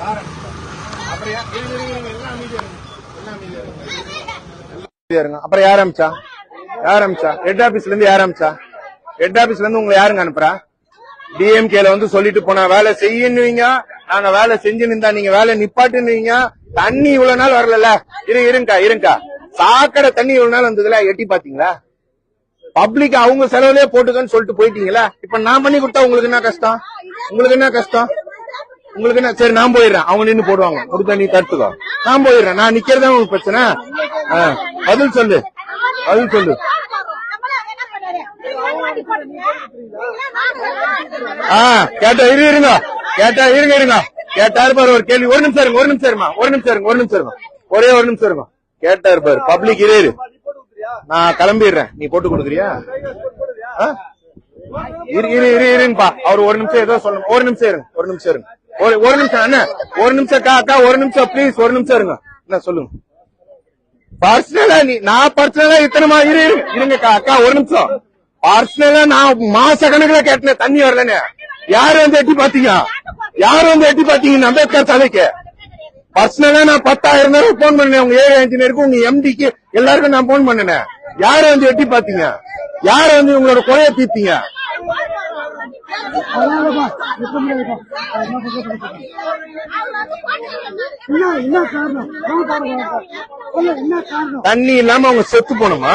அப்புறம் யா- எல்லாம் அமைதியா இருங்க. அப்புறம் யார் அமிச்சா? யார் அமிச்சா? ஹெட் ஆபீஸ்ல இருந்து யார் அமிச்சா? ஹெட் ஆபீஸ்ல இருந்து உங்களை யாருங்க அனுப்புறா? டிஎம்கேல வந்து சொல்லிட்டு போனா வேலை செய்யணுவீங்க நாங்க வேலை செஞ்சு நின்றா நீங்க வேலை நிப்பாட்டுவீங்க தண்ணி இவ்வளவு நாள் வரல இரு இருங்கக்கா இருங்கக்கா. சாக்கடை தண்ணி இவ்வளவு நாள் வந்ததுல எட்டி பாத்தீங்களா பப்ளிக் அவங்க செலவுலயே போட்டுக்கன்னு சொல்லிட்டு போயிட்டீங்களா? இப்ப நான் பண்ணி கொடுத்தா உங்களுக்கு என்ன கஷ்டம்? உங்களுக்கு என்ன கஷ்டம்? உங்களுக்கு என்ன? சரி நான் போயிடுறேன். அவங்க நின்னு போடுவாங்க. கொடுத்தா நீ தடுத்துக்கோ. நான் போயிடுறேன். நான் நிக்கிறதா உங்களுக்கு பிரச்சனை. பதில் சொல்லு. பதில் சொல்லு. ஆ கேட்டா இரு இருங்க. கேட்டா இருங்க இருங்க. கேட்டாரு பாரு ஒரு கேள்வி. ஒரு நிமிஷம் இருங்க ஒரு நிமிஷம் இருமா. ஒரு நிமிஷம் இருங்க ஒரு நிமிஷம் இருங்க ஒரே ஒரு நிமிஷம் இருங்க கேட்டாரு பாரு பப்ளிக் இரு நான் கிளம்பிடுறேன். நீ போட்டு கொடுக்குறியா? ஆ? இரு இரு இரு இருங்கப்பா. அவர் ஒரு நிமிஷம் ஏதோ சொல்லணும் ஒரு நிமிஷம் இருங்க. ஒரு நிமிஷம் இருங்க. ஒரு ஒரு நிமிஷம் அண்ணா. ஒரு நிமிஷம் அக்கா அக்கா ஒரு நிமிஷம் ப்ளீஸ் ஒரு நிமிஷம் இருங்க. என்ன சொல்லுங்க. பர்சனலா நீ நான் பர்சனலா இத்தனை இரு இரு. இருங்கக்கா அக்கா ஒரு நிமிஷம். பர்சனலா நான் மாச கணக்குல கேட்டேன் தண்ணி வரலன்னு யாரு வந்து எட்டி பாத்தீங்க யாரு வந்து எட்டி பாத்தீங்க அம்பேத்கர் சதைக்கு பர்சனலா நான் பத்தாயிரம் தடவை போன் பண்ணேன். உங்க ஏரியா இன்ஜினியருக்கு உங்க எம்டிக்கு எல்லாருக்கும் நான் போன் பண்ணினேன் யாரு வந்து எட்டி பாத்தீங்க யாரு வந்து உங்களோட குறைய தீர்த்தீங்க? தண்ணி இல்லாம அவங்க செத்து போகணுமா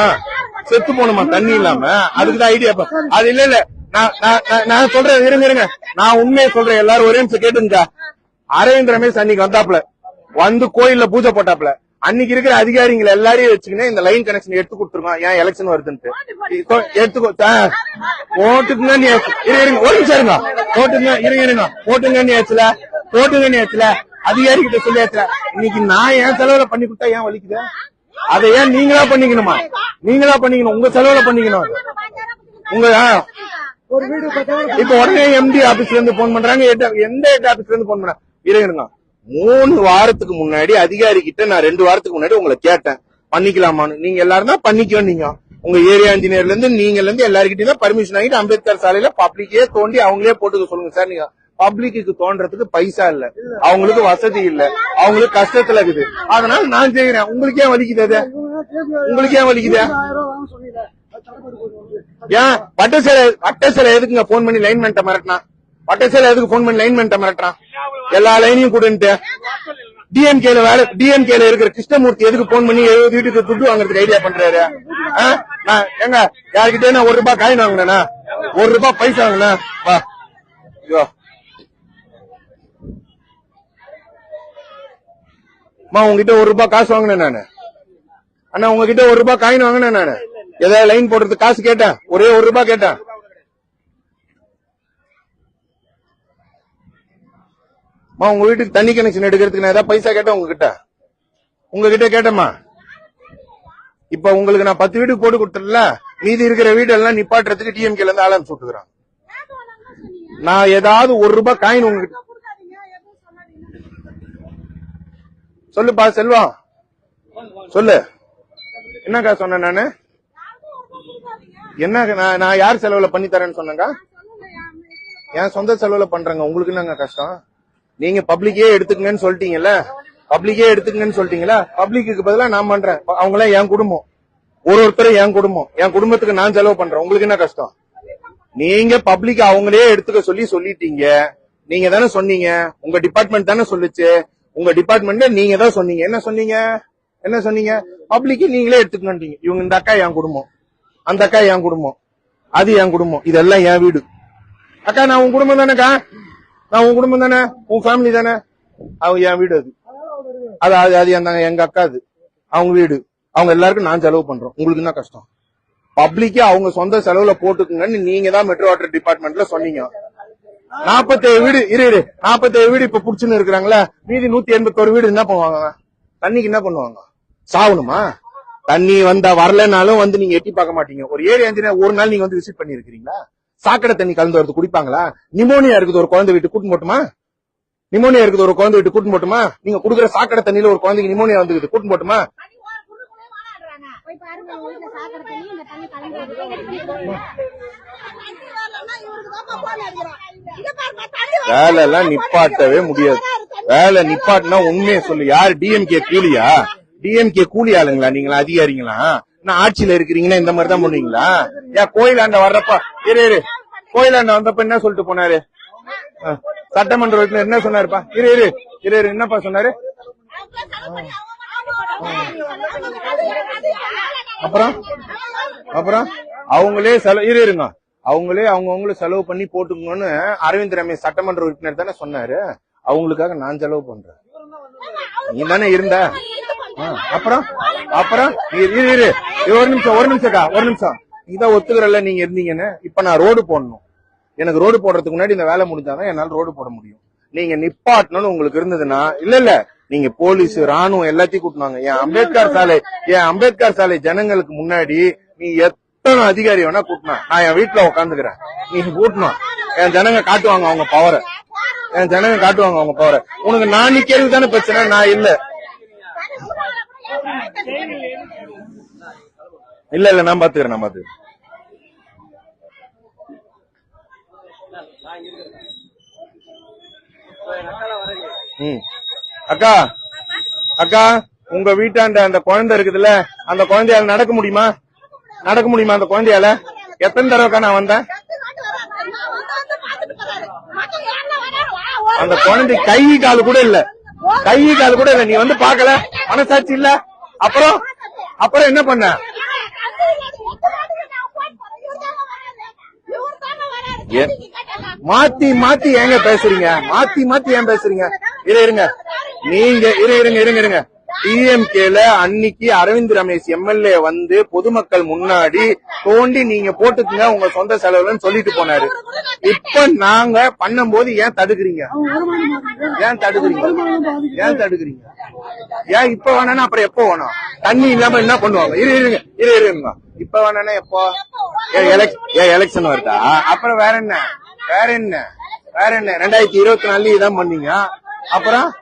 செத்து போகணுமா தண்ணி இல்லாம? அதுக்குதான் ஐடியா அது இல்ல இல்ல. நான் நான் நான்- நான் சொல்றேன் இருங்க இருங்க. நான் உண்மையை சொல்றேன். எல்லாரும் ஒரே நிமிஷம் கேட்டுங்க அரவிந்த் ரமேஷ் அன்னைக்கு வந்தாப்ல வந்து கோயில்ல பூஜை போட்டாப்ல அன்னைக்கு இருக்கிற அதிகாரிகளை எல்லாரையும் வச்சுக்கினே இந்த லைன் கனெக்ஷன் எடுத்து கொடுத்துருக்கோம் ஏன் எலெக்ஷன் வருதுன்ட்டு. எடுத்துக்கோ இரு இருங்க ஒரு நிமிஷம் இருங்க. போட்டுங்க இருங்க இருங்க. போட்டுங்க நீ ஏச்சல. போட்டுங்க நீ ஏச்சல. அதிகாரி கிட்ட சொல்லி ஏச்சல. இன்னைக்கு நான் என் செலவுல பண்ணி கொடுத்தா ஏன் வலிக்குது? அதை ஏன் நீங்களா பண்ணிக்கணுமா? நீங்களா பண்ணிக்கணும். உங்க செலவுல பண்ணிக்கணும். உங்க இப்ப உடனே எம்டி ஆபீஸ்ல இருந்து போன் பண்றாங்க. எந்த ஹெட் ஆபீஸ்ல இருந்து போன் பண்றாங்க? இருங்க. மூணு வாரத்துக்கு முன்னாடி அதிகாரி கிட்ட நான் ரெண்டு வாரத்துக்கு முன்னாடி உங்களை கேட்டேன். பண்ணிக்கலாமான்னு. நீங்க எல்லாரும் தான் பண்ணிக்கோ நீங்க உங்க ஏரியா இன்ஜினியர்ல இருந்து நீங்கல இருந்து எல்லாருக்கிட்டையும் பர்மிஷன் வாங்கிட்டு அம்பேத்கர் சாலையில பப்ளிக்கே தோண்டி அவங்களே போட்டுக்க சொல்லுங்க சார். நீங்க பப்ளிக்கு தோன்றதுக்கு பைசா இல்ல. அவங்களுக்கு வசதி இல்ல. அவங்களுக்கு கஷ்டத்துல இருக்குது. அதனால நான் செய்யறேன் உங்களுக்கு ஏன் வலிக்குது அது? உங்களுக்கு ஏன் வலிக்குது? ஏன்? பட்டசேலை பட்டசேலை எதுக்குங்க? போன் பண்ணி லைன்மென்ட்ட மிரட்டினா? பட்டசேலை எதுக்கு போன் பண்ணி லைன்மென்ட்ட மிரட்டுறான் எல்லா லைனையும் கொடுன்ட்டு. டிஎம்கேல வேற டிஎம்கேல இருக்கிற கிருஷ்ணமூர்த்தி எதுக்கு போன் பண்ணி எழுபது வீட்டுக்கு துட்டு வாங்குறதுக்கு ஐடியா பண்றாரு? ஆ? நான் எங்க யாருக்கிட்டே நான் ஒரு ரூபாய் காயின் வாங்கினேனா? ஒரு ரூபாய் பைசா வாங்கினா வா. ஐயோ அம்மா உங்ககிட்ட ஒரு ரூபாய் காசு வாங்கினேன் நானு. அண்ணா உங்ககிட்ட ஒரு ரூபாய் காயின் வாங்கினேன் நானு. ஏதாவது லைன் போடுறதுக்கு காசு கேட்டேன். ஒரே ஒரு ரூபாய் கேட்டேன். அம்மா உங்க வீட்டுக்கு தண்ணி கனெக்ஷன் எடுக்கிறதுக்கு நான் ஏதாவது பைசா கேட்டேன் உங்ககிட்ட? உங்ககிட்ட கேட்டேம்மா. இப்ப உங்களுக்கு நான் பத்து வீட்டுக்கு போட்டு கொடுத்துடல. மீதி இருக்கிற வீடு எல்லாம் நிப்பாட்டுறதுக்கு டிஎம்கேல இருந்து ஆளாம் சுட்டுக்கிறான் நான் ஏதாவது ஒரு ரூபாய் காயின் உங்ககிட்ட சொல்லுப்பா செல்வம் சொல்லு. என்னக்கா சொன்னேன் நானு? என்ன நான் நான் யார் செலவுல பண்ணி தரேன்னு சொன்னேங்க என் சொந்த செலவுல பண்றேங்க. உங்களுக்கு என்னங்க கஷ்டம்? நீங்க பப்ளிக்கே எடுத்துக்கங்கன்னு சொல்லிட்டீங்கல்ல? பப்ளிக்கே எடுத்துக்கங்கன்னு சொல்லிட்டீங்களா பப்ளிக்கு பதிலா நான் பண்றேன். அவங்க எல்லாம் என் குடும்பம். ஒரு ஒருத்தரும் என் குடும்பம். என் குடும்பத்துக்கு நான் செலவு பண்றேன். உங்களுக்கு என்ன கஷ்டம்? நீங்க பப்ளிக் அவங்களே எடுத்துக்க சொல்லி சொல்லிட்டீங்க. நீங்க தானே சொன்னீங்க. உங்க டிபார்ட்மெண்ட் தானே சொல்லுச்சு. உங்க டிபார்ட்மெண்ட்ல நீங்க தான் சொன்னீங்க. என்ன சொன்னீங்க? என்ன சொன்னீங்க? பப்ளிக் நீங்களே எடுத்துக்கணும்ட்டீங்க இவங்க இந்த அக்கா என் குடும்பம். அந்த அக்கா என் குடும்பம். அது என் குடும்பம். இதெல்லாம் என் வீடு. அக்கா நான் உன் குடும்பம் தானேக்கா? நான் உன் குடும்பம் தானே? உன் ஃபேமிலி தானே? அவங்க என் வீடு அது. அது அது அது அந்த எங்க அக்கா அது. அவங்க வீடு. அவங்க எல்லாருக்கும் நான் செலவு பண்றோம். உங்களுக்கு தான் கஷ்டம்? பப்ளிக்கே அவங்க சொந்த செலவுல போட்டுக்குங்கன்னு நீங்க தான் மெட்ரோ வாட்டர் டிபார்ட்மெண்ட்ல சொன்னீங்க. நாற்பத்தேழு வீடு இரு இரு. நாற்பத்தேழு வீடு இப்ப புடிச்சுன்னு இருக்கிறாங்களா மீதி நூத்தி எண்பத்தோரு வீடு என்ன பண்ணுவாங்க? தண்ணிக்கு என்ன பண்ணுவாங்க? சாவணுமா? தண்ணி வந்தா வரலனாலும் வந்து நீங்க எட்டி பார்க்க மாட்டீங்க. ஒரு ஏரியா இன்ஜினியர் ஒரு நாள் நீங்க வந்து விசிட் பண்ணிருக்கீங்களா சாக்கடை தண்ணி கலந்து வரது குடிப்பாங்களா? நிமோனியா இருக்குது ஒரு குழந்தை வீட்டு கூட்டு போட்டுமா நிமோனியா இருக்குது ஒரு குழந்தை வீட்டு கூட்டு போட்டுமா நீங்க குடுக்குற சாக்கடை தண்ணியில ஒரு குழந்தைக்கு நிமோனியா வந்துக்குது கூட்டு போட்டுமா வேலை எல்லாம் நிப்பாட்டவே முடியாது. வேலை நிப்பாட்டினா உண்மையை சொல்லு. யாரு டிஎம்கே கூலியா? டிஎம்கே கூலி ஆளுங்களா? நீங்களா அதிகாரிங்களா? நான் ஆட்சியில இருக்கிறீங்கன்னா இந்த மாதிரி தான் பண்ணுவீங்களா? ஏன் கோயிலாண்ட வர்றப்ப இரு இரு. கோயிலாண்ட வந்தப்ப என்ன சொல்லிட்டு போனாரு? ஆ, சட்டமன்ற உறுப்பினர் என்ன சொன்னாருப்பா? இரு இரு. இரு இரு. என்னப்பா சொன்னாரு? அப்புறம்? அப்புறம்? அவங்களே செலவு இரு இருங்க. அவங்களே அவங்கவுங்கள செலவு பண்ணி போட்டுக்கணும்னு அரவிந்த் ரமேஷ் சட்டமன்ற உறுப்பினர் தானே சொன்னாரு. அவங்களுக்காக நான் செலவு பண்றேன். நீ தானே இருந்த? அப்புறம்? அப்புறம்? இரு இரு, ஒரு நிமிஷம் ஒரு நிமிஷம்க்கா ஒரு நிமிஷம். இதான் ஒத்துக்கிறல்ல நீங்க இருந்தீங்கன்னு. இப்ப நான் ரோடு போடணும். எனக்கு ரோடு போடுறதுக்கு முன்னாடி இந்த வேலை முடிஞ்சாதான் என்னால ரோடு போட முடியும். நீங்க நிப்பாட்டணும்னு உங்களுக்கு இருந்ததுன்னா இல்ல இல்ல. நீங்க போலீஸ் ராணுவம் எல்லாத்தையும் கூட்டினாங்க. என் அம்பேத்கர் சாலை என் அம்பேத்கர் சாலை ஜனங்களுக்கு முன்னாடி நீ எத்தனை அதிகாரி வேணா கூட்டினா. நான் என் வீட்டுல உட்காந்துக்கிறேன் நீ கூட்டணும் என் ஜனங்க காட்டுவாங்க அவங்க பவரை என் ஜனங்க காட்டுவாங்க அவங்க பவரை உனக்கு நான் நிக்கிறது தானே பிரச்சனை? நான் இல்ல. இல்ல இல்ல நான் பாத்துக்கிறேன் நான் பாத்துக்கிறேன். அக்கா அக்கா உங்க வீட்டாண்ட அந்த குழந்தை இருக்குதுல்ல அந்த குழந்தையால நடக்க முடியுமா? நடக்க முடியுமா அந்த குழந்தையால? எத்தனை தடவைக்கா நான் வந்தேன்? அந்த குழந்தை கை கால் கூட இல்ல. கை கால் கூட இல்ல. நீ வந்து பாக்கல மனசாட்சி இல்ல? அப்புறம்? அப்புறம் என்ன பண்ண? மாத்தி மாத்தி ஏங்க பேசுறீங்க? மாத்தி மாத்தி ஏன் பேசுறீங்க? இரு இருங்க. நீங்க இரு இருங்க இருங்க இருங்க. டிஎம்கேல அன்னைக்கு அரவிந்த் ரமேஷ் எம்எல்ஏ வந்து பொதுமக்கள் முன்னாடி தோண்டி நீங்க போட்டுக்குங்க உங்க சொந்த செலவுலன்னு சொல்லிட்டு போனாரு. இப்ப நாங்க பண்ணும்போது ஏன் தடுக்குறீங்க? ஏன் தடுக்குறீங்க? ஏன் தடுக்குறீங்க? ஏன் இப்ப வேணா அப்புறம் எப்போ வேணும்? தண்ணி இல்லாம என்ன பண்ணுவாங்க? இரு இருங்க இரு இருங்க. இப்ப வேணா எப்போ? ஏன் ஏன் எலெக்ஷன் வருதா? அப்புறம் வேற என்ன? வேற என்ன? வேற என்ன? ரெண்டாயிரத்தி இருபத்தி நாலுல இதான் பண்ணீங்க. அப்புறம்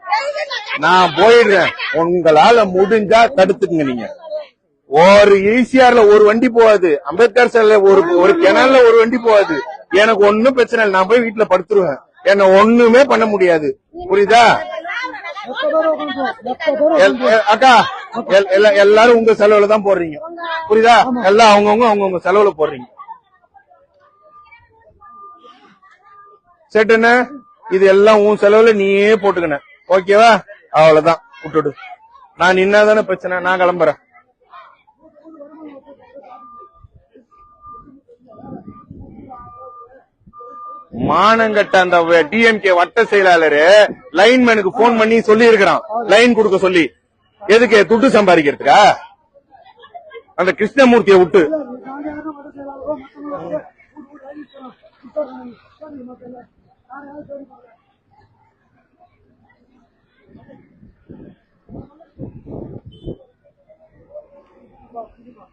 நான் போயிடுறேன். உங்களால முடிஞ்சா தடுத்துக்குங்க நீங்க. ஒரு ஈசிஆர்ல ஒரு வண்டி போகாது. அம்பேத்கர் சார்ல ஒரு ஒரு கிணல்ல ஒரு வண்டி போகாது. எனக்கு ஒண்ணும் பிரச்சனை இல்லை. நான் போய் வீட்டுல படுத்துருவேன். என்ன ஒண்ணுமே பண்ண முடியாது. புரியுதா? எல்- அக்கா எல்- எல்லாரும் உங்க செலவுல தான் போடுறீங்க. புரியுதா? எல்லாம் அவங்கவுங்க அவங்கவுங்க செலவுல போடுறீங்க. செட்டுன இது எல்லாம் உன் செலவுல நீயே போட்டுக்கின. ஓகேவா? அவ்வளவுதான். விட்டுடு. நான் நின்னாதானே பிரச்சனை. நான் கிளம்புறேன். மானங்கட்ட அந்த டிஎம்கே வட்ட செயலாளரு லைன்மேனுக்கு போன் பண்ணி சொல்லி இருக்கிறான் லைன் கொடுக்க சொல்லி. எதுக்கு? துட்டு சம்பாதிக்கிறதுக்கா? அந்த கிருஷ்ணமூர்த்தியை விட்டு. 啊，还有这么多的。好，你好。